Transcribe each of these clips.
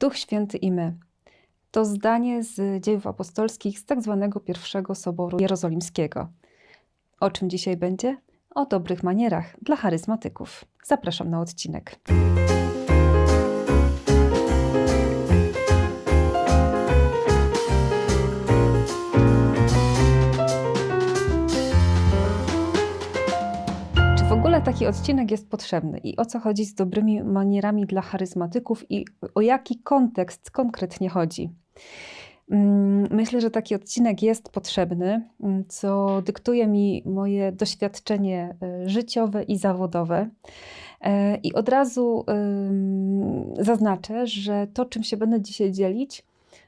Duch Święty i my. To zdanie z dziejów apostolskich z tak zwanego pierwszego Soboru Jerozolimskiego. O czym dzisiaj będzie? O dobrych manierach dla charyzmatyków. Zapraszam na odcinek. Taki odcinek jest potrzebny i o co chodzi z dobrymi manierami dla charyzmatyków i o jaki kontekst konkretnie chodzi? Mm, Myślę, że taki odcinek jest potrzebny, mm, co dyktuje mi moje doświadczenie e, życiowe i zawodowe. E, I od razu zaznaczę, że to, czym się będę dzisiaj dzielić,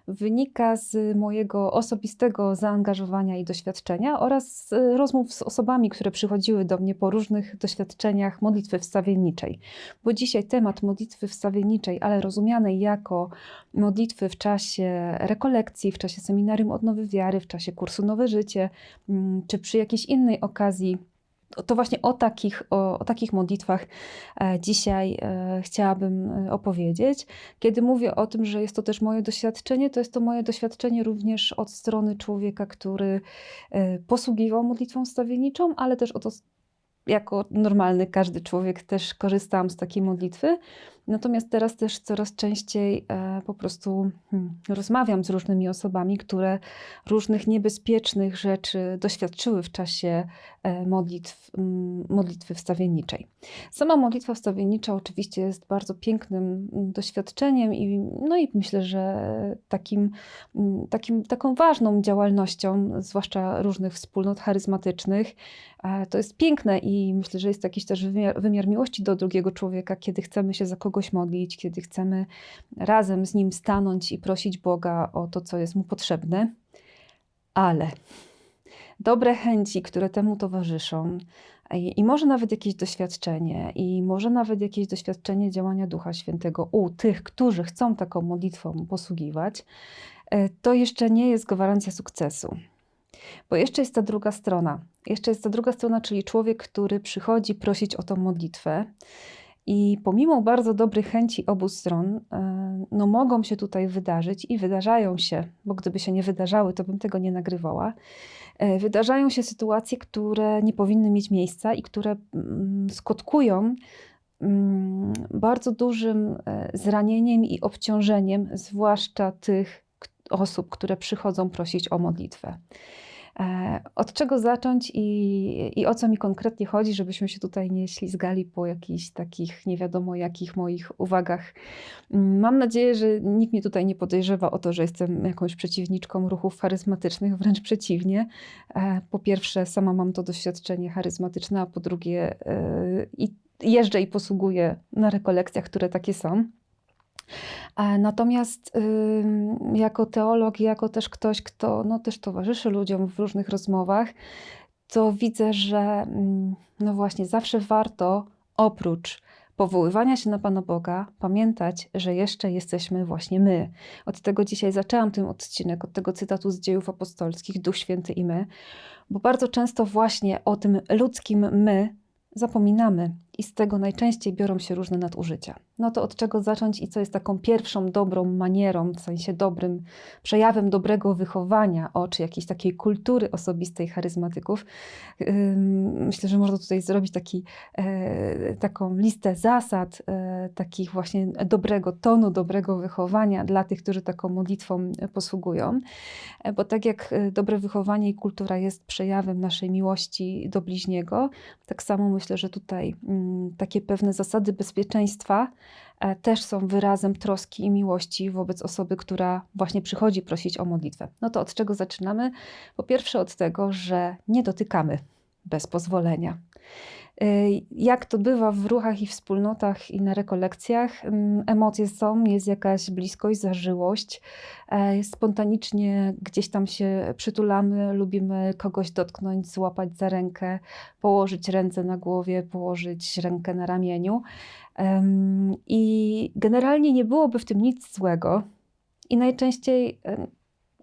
wynika z mojego osobistego zaangażowania i doświadczenia oraz z rozmów z osobami, które przychodziły do mnie po różnych doświadczeniach modlitwy wstawienniczej. Bo dzisiaj temat modlitwy wstawienniczej, ale rozumianej jako modlitwy w czasie rekolekcji, w czasie seminarium odnowy wiary, w czasie kursu Nowe Życie, mm, czy przy jakiejś innej okazji, to właśnie o takich, o, o takich modlitwach e, dzisiaj e, chciałabym e, opowiedzieć. Kiedy mówię o tym, że jest to też moje doświadczenie, to jest to moje doświadczenie również od strony człowieka, który posługiwał modlitwą stawienniczą, ale też od jako normalny każdy człowiek też korzystałam z takiej modlitwy. Natomiast teraz też coraz częściej e, po prostu hmm, rozmawiam z różnymi osobami, które różnych niebezpiecznych rzeczy doświadczyły w czasie e, modlitw, modlitwy wstawienniczej. Sama modlitwa wstawiennicza oczywiście jest bardzo pięknym doświadczeniem i, no i myślę, że takim, takim, taką ważną działalnością, zwłaszcza różnych wspólnot charyzmatycznych. E, to jest piękne i myślę, że jest jakiś też wymiar, wymiar miłości do drugiego człowieka, kiedy chcemy się za kogoś kogoś modlić, kiedy chcemy razem z Nim stanąć i prosić Boga o to, co jest Mu potrzebne. Ale dobre chęci, które temu towarzyszą, i, i może nawet jakieś doświadczenie, i może nawet jakieś doświadczenie działania Ducha Świętego u tych, którzy chcą taką modlitwą posługiwać, e, to jeszcze nie jest gwarancja sukcesu. Bo jeszcze jest ta druga strona. Jeszcze jest ta druga strona, czyli człowiek, który przychodzi prosić o tą modlitwę. I pomimo bardzo dobrych chęci obu stron, e, no mogą się tutaj wydarzyć i wydarzają się, bo gdyby się nie wydarzały, to bym tego nie nagrywała. E, wydarzają się sytuacje, które nie powinny mieć miejsca i które mm, skutkują mm, bardzo dużym e, zranieniem i obciążeniem, zwłaszcza tych osób, które przychodzą prosić o modlitwę. E, od czego zacząć i, i o co mi konkretnie chodzi, żebyśmy się tutaj nie ślizgali po jakichś takich nie wiadomo jakich moich uwagach. Mm, mam nadzieję, że nikt mnie tutaj nie podejrzewa o to, że jestem jakąś przeciwniczką ruchów charyzmatycznych, wręcz przeciwnie. E, po pierwsze, sama mam to doświadczenie charyzmatyczne, a po drugie, e, jeżdżę i posługuję na rekolekcjach, które takie są. Natomiast jako teolog, jako też ktoś, kto no, też towarzyszy ludziom w różnych rozmowach, to widzę, że no właśnie zawsze warto oprócz powoływania się na Pana Boga, pamiętać, że jeszcze jesteśmy właśnie my. Od tego dzisiaj zaczęłam ten odcinek, od tego cytatu z dziejów apostolskich, Duch Święty i my, bo bardzo często właśnie o tym ludzkim my zapominamy i z tego najczęściej biorą się różne nadużycia. No to od czego zacząć i co jest taką pierwszą dobrą manierą, w sensie dobrym przejawem dobrego wychowania, o, czy jakiejś takiej kultury osobistej charyzmatyków. Myślę, że można tutaj zrobić taki, e, taką listę zasad, e, takich właśnie dobrego tonu, dobrego wychowania dla tych, którzy taką modlitwą posługują. E, bo tak jak dobre wychowanie i kultura jest przejawem naszej miłości do bliźniego, tak samo myślę, że tutaj mm, takie pewne zasady bezpieczeństwa e, też są wyrazem troski i miłości wobec osoby, która właśnie przychodzi prosić o modlitwę. No to od czego zaczynamy? Po pierwsze od tego, że nie dotykamy bez pozwolenia. Y, jak to bywa w ruchach i wspólnotach i na rekolekcjach, mm, emocje są, jest jakaś bliskość, zażyłość. E, spontanicznie gdzieś tam się przytulamy, lubimy kogoś dotknąć, złapać za rękę, położyć ręce na głowie, położyć rękę na ramieniu. I generalnie nie byłoby w tym nic złego. I najczęściej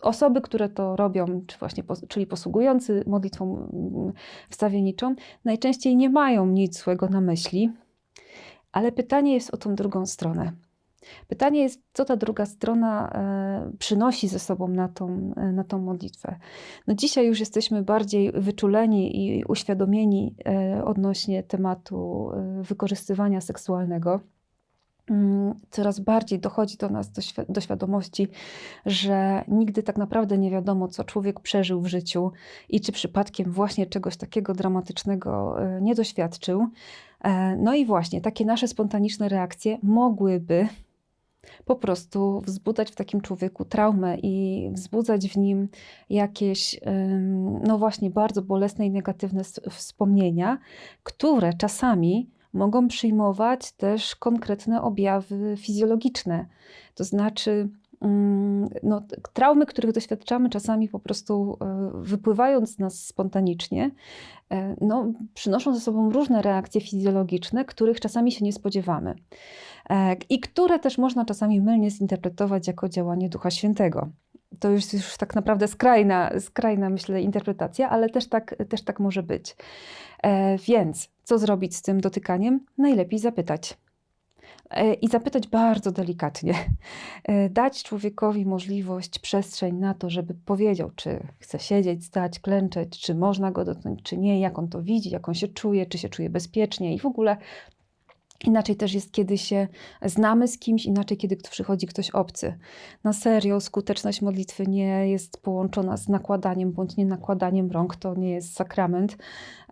osoby, które to robią, czy właśnie, czyli posługujący modlitwą mm, wstawienniczą, najczęściej nie mają nic złego na myśli, ale pytanie jest o tą drugą stronę. Pytanie jest, co ta druga strona e, przynosi ze sobą na tą, e, na tą modlitwę. No dzisiaj już jesteśmy bardziej wyczuleni i uświadomieni e, odnośnie tematu wykorzystywania seksualnego. Mm, coraz bardziej dochodzi do nas, do, do świadomości, że nigdy tak naprawdę nie wiadomo, co człowiek przeżył w życiu i czy przypadkiem właśnie czegoś takiego dramatycznego nie doświadczył. No i właśnie takie nasze spontaniczne reakcje mogłyby po prostu wzbudzać w takim człowieku traumę i wzbudzać w nim jakieś, no właśnie, bardzo bolesne i negatywne wspomnienia, które czasami mogą przyjmować też konkretne objawy fizjologiczne. To znaczy, mm, no, traumy, których doświadczamy czasami po prostu e, wypływając z nas spontanicznie, e, no, przynoszą ze sobą różne reakcje fizjologiczne, których czasami się nie spodziewamy. E, i które też można czasami mylnie zinterpretować jako działanie Ducha Świętego. To już, już tak naprawdę skrajna, skrajna, myślę, interpretacja, ale też tak, też tak może być. E, więc co zrobić z tym dotykaniem? Najlepiej zapytać. E, I zapytać bardzo delikatnie. E, dać człowiekowi możliwość, przestrzeń na to, żeby powiedział, czy chce siedzieć, stać, klęczeć, czy można go dotknąć, czy nie, jak on to widzi, jak on się czuje, czy się czuje bezpiecznie i w ogóle Inaczej też jest, kiedy się znamy z kimś, inaczej, kiedy przychodzi ktoś obcy. Na serio, skuteczność modlitwy nie jest połączona z nakładaniem bądź nie nakładaniem rąk, to nie jest sakrament,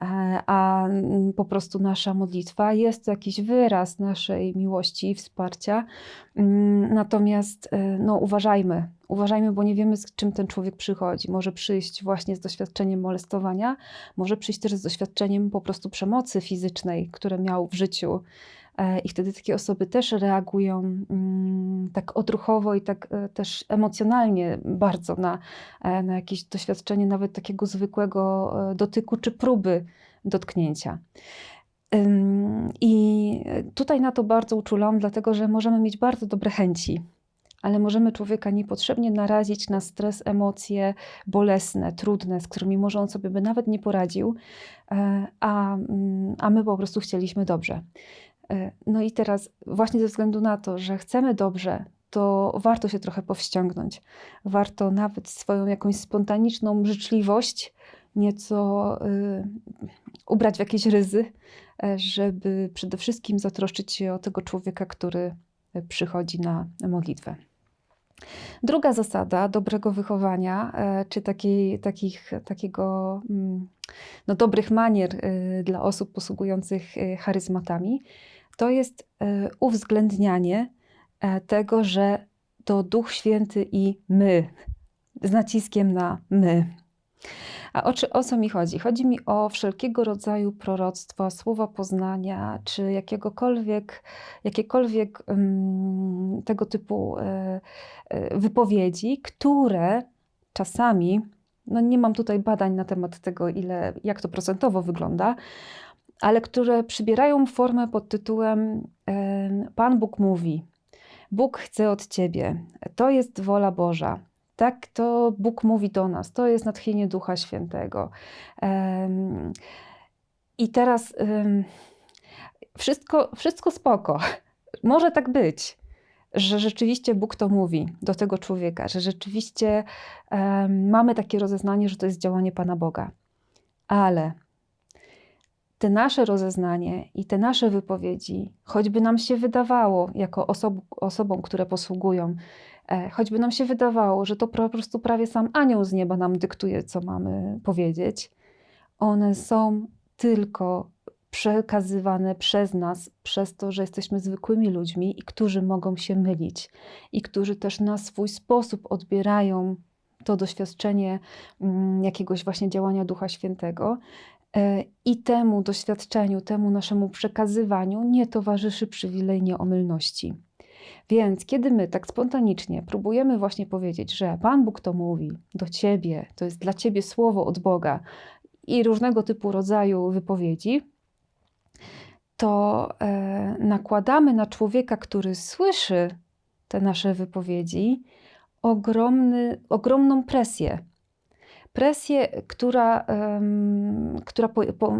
e, a po prostu nasza modlitwa jest jakiś wyraz naszej miłości i wsparcia. Mm, natomiast e, no, uważajmy, uważajmy, bo nie wiemy, z czym ten człowiek przychodzi. Może przyjść właśnie z doświadczeniem molestowania, może przyjść też z doświadczeniem po prostu przemocy fizycznej, które miał w życiu. E, I wtedy takie osoby też reagują mm, tak odruchowo i tak e, też emocjonalnie bardzo na, na jakieś doświadczenie nawet takiego zwykłego dotyku czy próby dotknięcia. I tutaj na to bardzo uczulam, dlatego że możemy mieć bardzo dobre chęci, ale możemy człowieka niepotrzebnie narazić na stres, emocje bolesne, trudne, z którymi może on sobie by nawet nie poradził, a, mm, a my po prostu chcieliśmy dobrze. E, no i teraz, właśnie ze względu na to, że chcemy dobrze, to warto się trochę powściągnąć. Warto nawet swoją jakąś spontaniczną życzliwość nieco y, ubrać w jakieś ryzy, e, żeby przede wszystkim zatroszczyć się o tego człowieka, który przychodzi na modlitwę. Druga zasada dobrego wychowania, e, czy takiej, takich, takiego mm, no, dobrych manier dla osób posługujących charyzmatami, to jest e, uwzględnianie tego, że to Duch Święty i my, z naciskiem na my. A o, czy, o co mi chodzi? Chodzi mi o wszelkiego rodzaju proroctwa, słowa poznania, czy jakiegokolwiek, jakiekolwiek um, tego typu e, wypowiedzi, które czasami, no nie mam tutaj badań na temat tego, ile, jak to procentowo wygląda, ale które przybierają formę pod tytułem Pan Bóg mówi, Bóg chce od ciebie, to jest wola Boża. Tak to Bóg mówi do nas, to jest natchnienie Ducha Świętego. I teraz wszystko, wszystko spoko. Może tak być, że rzeczywiście Bóg to mówi do tego człowieka, że rzeczywiście mamy takie rozeznanie, że to jest działanie Pana Boga. Ale te nasze rozeznanie i te nasze wypowiedzi, choćby nam się wydawało, jako osob osobom, które posługują, choćby nam się wydawało, że to po prostu prawie sam anioł z nieba nam dyktuje, co mamy powiedzieć, one są tylko przekazywane przez nas, przez to, że jesteśmy zwykłymi ludźmi i którzy mogą się mylić i którzy też na swój sposób odbierają to doświadczenie mm, jakiegoś właśnie działania Ducha Świętego. E, I temu doświadczeniu, temu naszemu przekazywaniu nie towarzyszy przywilej nieomylności. Więc kiedy my tak spontanicznie próbujemy właśnie powiedzieć, że Pan Bóg to mówi do ciebie, to jest dla ciebie słowo od Boga i różnego typu rodzaju wypowiedzi, to e, nakładamy na człowieka, który słyszy te nasze wypowiedzi, ogromny, ogromną presję. Presję, która, która po, po,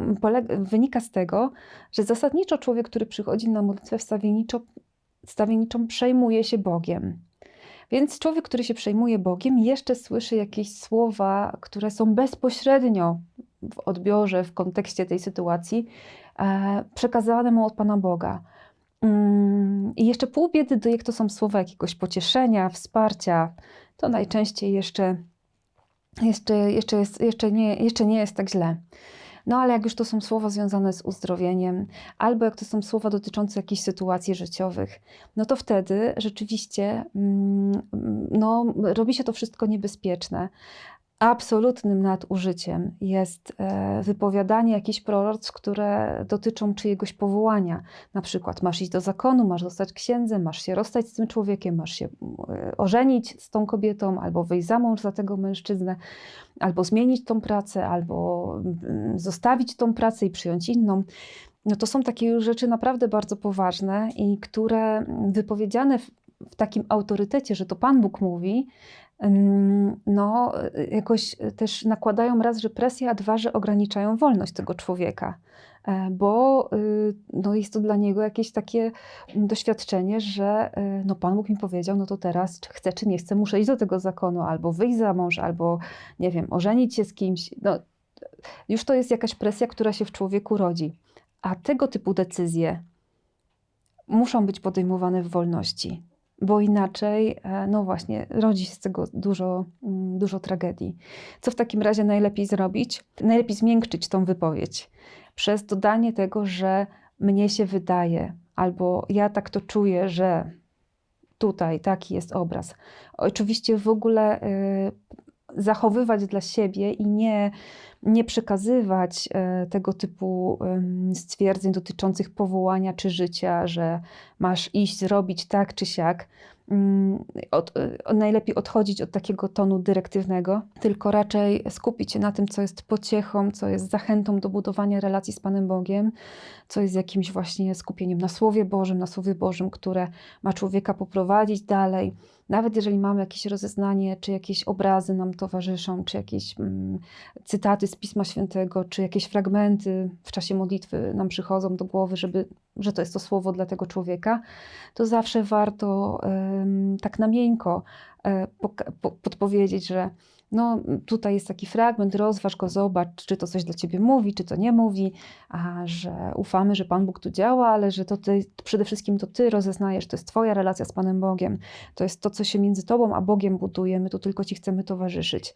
wynika z tego, że zasadniczo człowiek, który przychodzi na modlitwę wstawienniczo, stawienniczą przejmuje się Bogiem. Więc człowiek, który się przejmuje Bogiem, jeszcze słyszy jakieś słowa, które są bezpośrednio w odbiorze, w kontekście tej sytuacji, e, przekazane mu od Pana Boga. Mm, I jeszcze pół biedy, jak to są słowa jakiegoś pocieszenia, wsparcia, to najczęściej jeszcze, jeszcze, jeszcze, jest, jeszcze, nie, jeszcze nie jest tak źle. No ale jak już to są słowa związane z uzdrowieniem, albo jak to są słowa dotyczące jakichś sytuacji życiowych, no to wtedy rzeczywiście mm, no, robi się to wszystko niebezpieczne absolutnym nadużyciem jest e, wypowiadanie jakichś proroctw, które dotyczą czyjegoś powołania. Na przykład masz iść do zakonu, masz zostać księdzem, masz się rozstać z tym człowiekiem, masz się e, ożenić z tą kobietą, albo wyjść za mąż za tego mężczyznę, albo zmienić tą pracę, albo mm, zostawić tą pracę i przyjąć inną. No to są takie już rzeczy naprawdę bardzo poważne i które wypowiedziane w, w takim autorytecie, że to Pan Bóg mówi, no, jakoś też nakładają raz, że presja, a dwa, że ograniczają wolność tego człowieka, e, bo y, no, jest to dla niego jakieś takie doświadczenie, że y, no, Pan Bóg mi powiedział, no to teraz, czy chcę, czy nie chcę, muszę iść do tego zakonu, albo wyjść za mąż, albo nie wiem, ożenić się z kimś. No, już to jest jakaś presja, która się w człowieku rodzi. A tego typu decyzje muszą być podejmowane w wolności bo inaczej, e, no właśnie, rodzi się z tego dużo, mm, dużo tragedii. Co w takim razie najlepiej zrobić? Najlepiej zmiękczyć tą wypowiedź przez dodanie tego, że mnie się wydaje, albo ja tak to czuję, że tutaj taki jest obraz. Oczywiście w ogóle y, zachowywać dla siebie i nie, nie przekazywać y, tego typu stwierdzeń dotyczących powołania czy życia, że masz iść, zrobić tak czy siak. Od, najlepiej odchodzić od takiego tonu dyrektywnego, tylko raczej skupić się na tym, co jest pociechą, co jest zachętą do budowania relacji z Panem Bogiem, co jest jakimś właśnie skupieniem na Słowie Bożym, na Słowie Bożym, które ma człowieka poprowadzić dalej. Nawet jeżeli mamy jakieś rozeznanie, czy jakieś obrazy nam towarzyszą, czy jakieś mm, cytaty z Pisma Świętego, czy jakieś fragmenty w czasie modlitwy nam przychodzą do głowy, żeby, że to jest to słowo dla tego człowieka, to zawsze warto tak na miękko e, podpowiedzieć, że no tutaj jest taki fragment, rozważ go, zobacz, czy to coś dla ciebie mówi, czy to nie mówi, a że ufamy, że Pan Bóg tu działa, ale że to ty, przede wszystkim to ty rozeznajesz, to jest twoja relacja z Panem Bogiem, to jest to, co się między tobą a Bogiem buduje, my tu tylko ci chcemy towarzyszyć.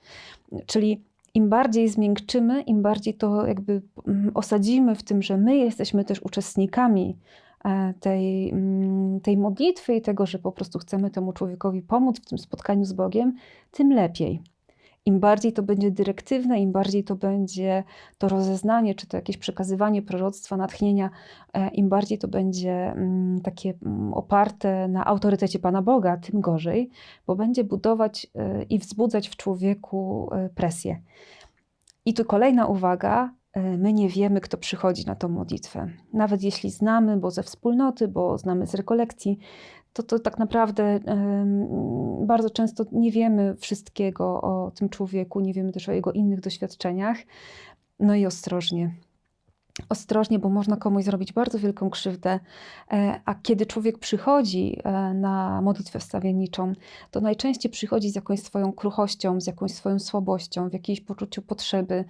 Czyli im bardziej zmiękczymy, im bardziej to jakby mm, osadzimy w tym, że my jesteśmy też uczestnikami e, tej, mm, tej modlitwy i tego, że po prostu chcemy temu człowiekowi pomóc w tym spotkaniu z Bogiem, tym lepiej im bardziej to będzie dyrektywne, im bardziej to będzie to rozeznanie, czy to jakieś przekazywanie proroctwa, natchnienia, e, im bardziej to będzie mm, takie mm, oparte na autorytecie Pana Boga, tym gorzej, bo będzie budować e, i wzbudzać w człowieku e, presję. I tu kolejna uwaga, my nie wiemy, kto przychodzi na tą modlitwę. Nawet jeśli znamy, bo ze wspólnoty, bo znamy z rekolekcji, to, to tak naprawdę bardzo często nie wiemy wszystkiego o tym człowieku, nie wiemy też o jego innych doświadczeniach. No i ostrożnie ostrożnie, bo można komuś zrobić bardzo wielką krzywdę. E, a kiedy człowiek przychodzi e, na modlitwę wstawienniczą, to najczęściej przychodzi z jakąś swoją kruchością, z jakąś swoją słabością, w jakimś poczuciu potrzeby.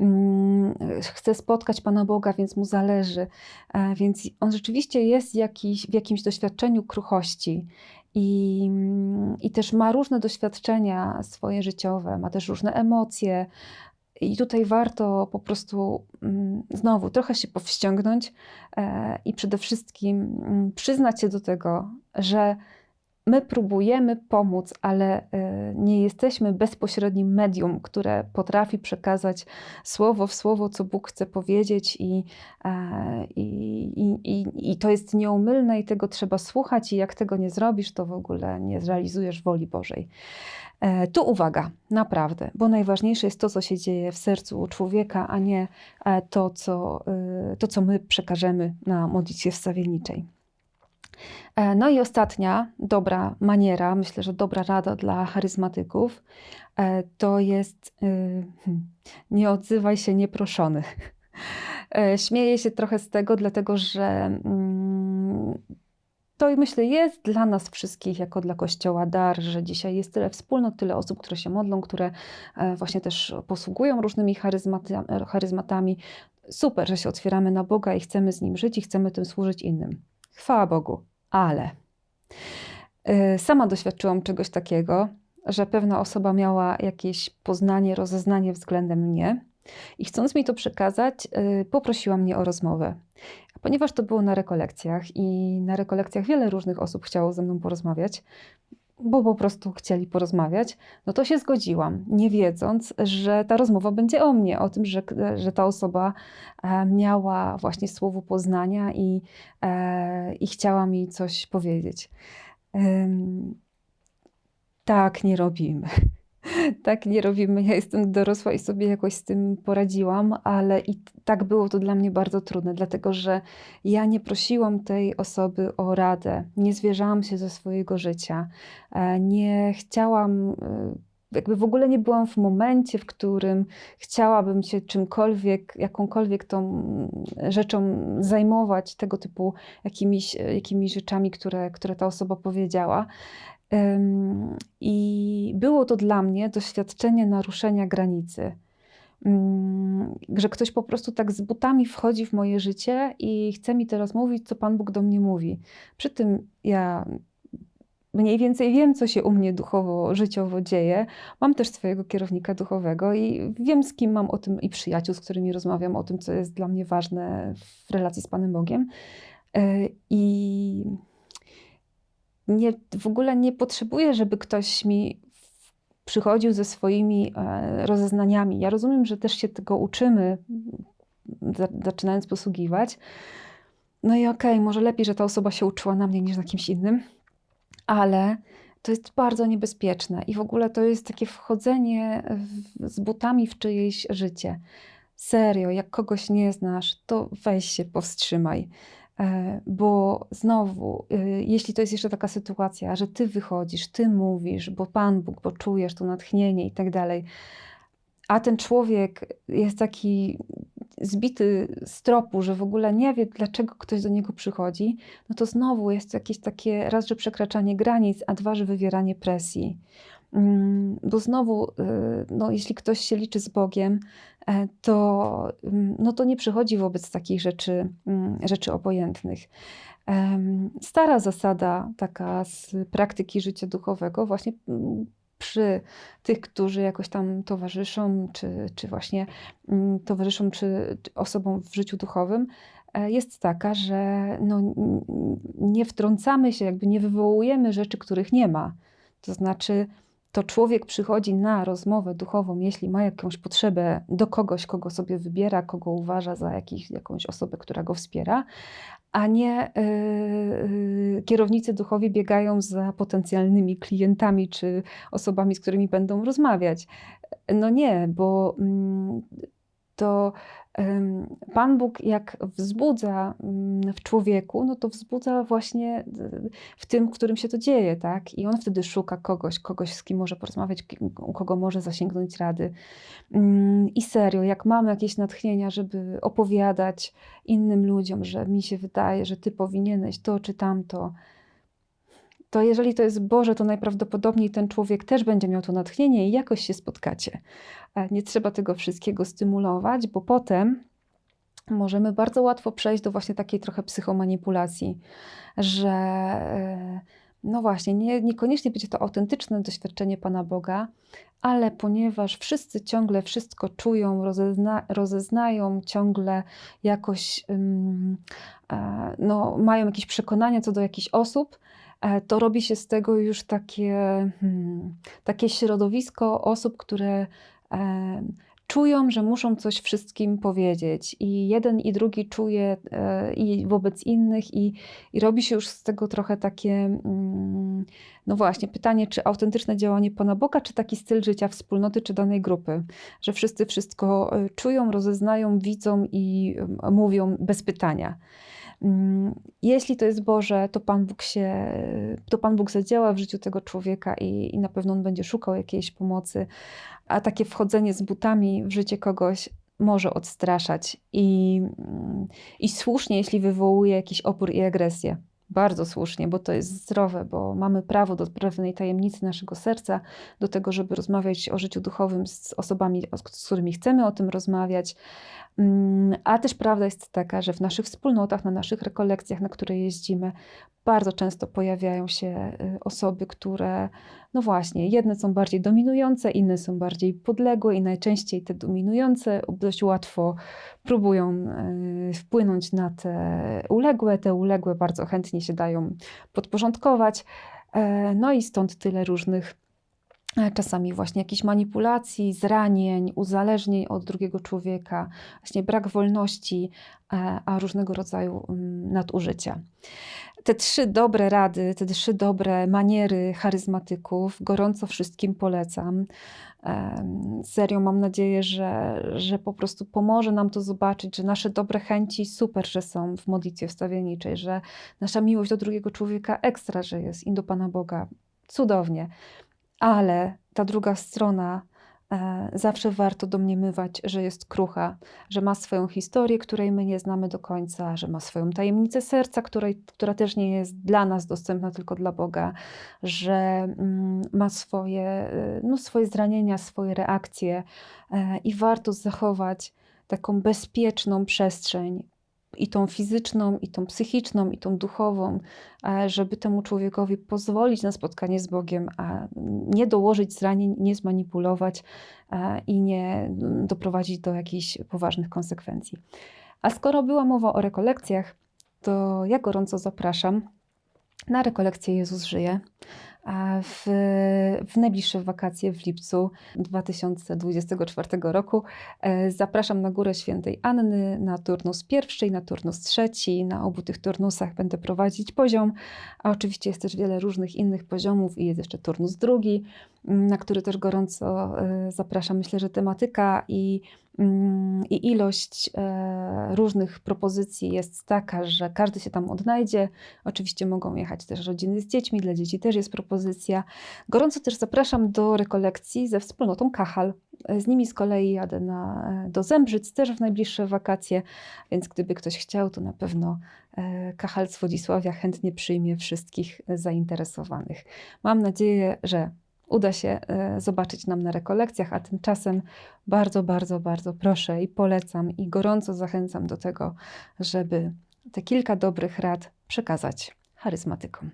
Mm, chce spotkać Pana Boga, więc mu zależy. E, więc on rzeczywiście jest jakiś, w jakimś doświadczeniu kruchości. I, I też ma różne doświadczenia swoje życiowe, ma też różne emocje, i tutaj warto po prostu mm, znowu trochę się powściągnąć e, i przede wszystkim mm, przyznać się do tego, że my próbujemy pomóc, ale e, nie jesteśmy bezpośrednim medium, które potrafi przekazać słowo w słowo, co Bóg chce powiedzieć, i, e, i, i, i to jest nieumylne, i tego trzeba słuchać, i jak tego nie zrobisz, to w ogóle nie zrealizujesz woli Bożej. E, tu uwaga, naprawdę, bo najważniejsze jest to, co się dzieje w sercu człowieka, a nie to, co, to, co my przekażemy na modlitwie wstawienniczej. No i ostatnia dobra maniera, myślę, że dobra rada dla charyzmatyków, to jest hmm, nie odzywaj się nieproszony. Śmieję się trochę z tego, dlatego że mm, to myślę jest dla nas wszystkich, jako dla Kościoła dar, że dzisiaj jest tyle wspólnot, tyle osób, które się modlą, które e, właśnie też posługują różnymi charyzmatami. Super, że się otwieramy na Boga i chcemy z Nim żyć i chcemy tym służyć innym. Chwała Bogu, ale e, sama doświadczyłam czegoś takiego, że pewna osoba miała jakieś poznanie, rozeznanie względem mnie i chcąc mi to przekazać, y, poprosiła mnie o rozmowę. Ponieważ to było na rekolekcjach i na rekolekcjach wiele różnych osób chciało ze mną porozmawiać, bo po prostu chcieli porozmawiać, no to się zgodziłam, nie wiedząc, że ta rozmowa będzie o mnie, o tym, że, że ta osoba e, miała właśnie słowo poznania i, e, i chciała mi coś powiedzieć. Tak nie robimy. Tak nie robimy. Ja jestem dorosła i sobie jakoś z tym poradziłam, ale i tak było to dla mnie bardzo trudne, dlatego że ja nie prosiłam tej osoby o radę, nie zwierzałam się ze swojego życia, e, nie chciałam e, jakby w ogóle nie byłam w momencie, w którym chciałabym się czymkolwiek, jakąkolwiek tą rzeczą zajmować, tego typu jakimiś, jakimiś rzeczami, które, które ta osoba powiedziała. I było to dla mnie doświadczenie naruszenia granicy. Mm, że ktoś po prostu tak z butami wchodzi w moje życie i chce mi teraz mówić, co Pan Bóg do mnie mówi. Przy tym ja mniej więcej wiem, co się u mnie duchowo, życiowo dzieje. Mam też swojego kierownika duchowego i wiem, z kim mam o tym i przyjaciół, z którymi rozmawiam o tym, co jest dla mnie ważne w relacji z Panem Bogiem. E, I nie, w ogóle nie potrzebuję, żeby ktoś mi przychodził ze swoimi e, rozeznaniami. Ja rozumiem, że też się tego uczymy, zaczynając posługiwać. No i okej, okay, może lepiej, że ta osoba się uczyła na mnie niż na kimś innym, ale to jest bardzo niebezpieczne i w ogóle to jest takie wchodzenie w, z butami w czyjeś życie. Serio, jak kogoś nie znasz, to weź się, powstrzymaj. E, bo znowu, y, jeśli to jest jeszcze taka sytuacja, że ty wychodzisz, ty mówisz, bo Pan Bóg, bo czujesz to natchnienie i tak dalej, a ten człowiek jest taki zbity z tropu, że w ogóle nie wie, dlaczego ktoś do niego przychodzi, no to znowu jest jakieś takie, raz, że przekraczanie granic, a dwa, że wywieranie presji. Mm, bo znowu, y, no, jeśli ktoś się liczy z Bogiem, e, to, mm, no, to nie przychodzi wobec takich rzeczy, mm, rzeczy obojętnych. Stara zasada taka z praktyki życia duchowego, właśnie przy tych, którzy jakoś tam towarzyszą, czy, czy właśnie towarzyszą czy osobom w życiu duchowym, e, jest taka, że no, nie wtrącamy się, jakby nie wywołujemy rzeczy, których nie ma. To znaczy, to człowiek przychodzi na rozmowę duchową, jeśli ma jakąś potrzebę do kogoś, kogo sobie wybiera, kogo uważa za jakiś, jakąś osobę, która go wspiera, a nie yy, kierownicy duchowi biegają za potencjalnymi klientami czy osobami, z którymi będą rozmawiać. No nie, bo yy, to Pan Bóg, jak wzbudza mm, w człowieku, no to wzbudza właśnie w tym, w którym się to dzieje, tak? I on wtedy szuka kogoś, kogoś, z kim może porozmawiać, u kogo może zasięgnąć rady. Mm, I serio, jak mamy jakieś natchnienia, żeby opowiadać innym ludziom, że mi się wydaje, że ty powinieneś to czy tamto, to jeżeli to jest Boże, to najprawdopodobniej ten człowiek też będzie miał to natchnienie i jakoś się spotkacie. Nie trzeba tego wszystkiego stymulować, bo potem możemy bardzo łatwo przejść do właśnie takiej trochę psychomanipulacji, że e, no właśnie, nie, niekoniecznie będzie to autentyczne doświadczenie Pana Boga, ale ponieważ wszyscy ciągle wszystko czują, rozezna, rozeznają, ciągle jakoś um, no, mają jakieś przekonania co do jakichś osób, E, to robi się z tego już takie, hmm, takie środowisko osób, które e, czują, że muszą coś wszystkim powiedzieć. I jeden i drugi czuje e, i wobec innych, i, i robi się już z tego trochę takie, mm, no właśnie, pytanie, czy autentyczne działanie Pana Boga, czy taki styl życia wspólnoty, czy danej grupy, że wszyscy wszystko czują, rozeznają, widzą i mówią bez pytania. Mm, jeśli to jest Boże, to Pan Bóg się, to Pan Bóg zadziała w życiu tego człowieka i, i na pewno on będzie szukał jakiejś pomocy, a takie wchodzenie z butami w życie kogoś może odstraszać i, i słusznie, jeśli wywołuje jakiś opór i agresję, bardzo słusznie, bo to jest zdrowe, bo mamy prawo do pewnej tajemnicy naszego serca, do tego, żeby rozmawiać o życiu duchowym z osobami, z którymi chcemy o tym rozmawiać. Mm, a też prawda jest taka, że w naszych wspólnotach, na naszych rekolekcjach, na które jeździmy, bardzo często pojawiają się y, osoby, które, no właśnie, jedne są bardziej dominujące, inne są bardziej podległe, i najczęściej te dominujące dość łatwo próbują y, wpłynąć na te uległe. Te uległe bardzo chętnie się dają podporządkować. E, no i stąd tyle różnych E, czasami właśnie jakichś manipulacji, zranień, uzależnień od drugiego człowieka, właśnie brak wolności, e, a różnego rodzaju mm, nadużycia. Te trzy dobre rady, te trzy dobre maniery charyzmatyków gorąco wszystkim polecam. Serio mam nadzieję, że, że po prostu pomoże nam to zobaczyć, że nasze dobre chęci super, że są w modlitwie wstawienniczej, że nasza miłość do drugiego człowieka ekstra, że jest i do Pana Boga cudownie ale ta druga strona e, zawsze warto domniemywać, że jest krucha, że ma swoją historię, której my nie znamy do końca, że ma swoją tajemnicę serca, której, która też nie jest dla nas dostępna, tylko dla Boga, że mm, ma swoje, e, no, swoje zranienia, swoje reakcje e, i warto zachować taką bezpieczną przestrzeń i tą fizyczną, i tą psychiczną, i tą duchową, e, żeby temu człowiekowi pozwolić na spotkanie z Bogiem, a nie dołożyć zranień, nie zmanipulować e, i nie doprowadzić do jakichś poważnych konsekwencji. A skoro była mowa o rekolekcjach, to ja gorąco zapraszam na rekolekcję Jezus żyje w, w najbliższe wakacje w lipcu 2024 roku. E, zapraszam na Górę Świętej Anny, na turnus pierwszy na turnus trzeci. Na obu tych turnusach będę prowadzić poziom, a oczywiście jest też wiele różnych innych poziomów i jest jeszcze turnus drugi, na który też gorąco e, zapraszam. Myślę, że tematyka i Mm, i ilość e, różnych propozycji jest taka, że każdy się tam odnajdzie. Oczywiście mogą jechać też rodziny z dziećmi, dla dzieci też jest propozycja. Gorąco też zapraszam do rekolekcji ze wspólnotą Kachal. Z nimi z kolei jadę na, do Zembrzyc też w najbliższe wakacje, więc gdyby ktoś chciał, to na pewno e, Kachal z Wodzisławia chętnie przyjmie wszystkich zainteresowanych. Mam nadzieję, że uda się e, zobaczyć nam na rekolekcjach, a tymczasem bardzo, bardzo, bardzo proszę i polecam i gorąco zachęcam do tego, żeby te kilka dobrych rad przekazać charyzmatykom.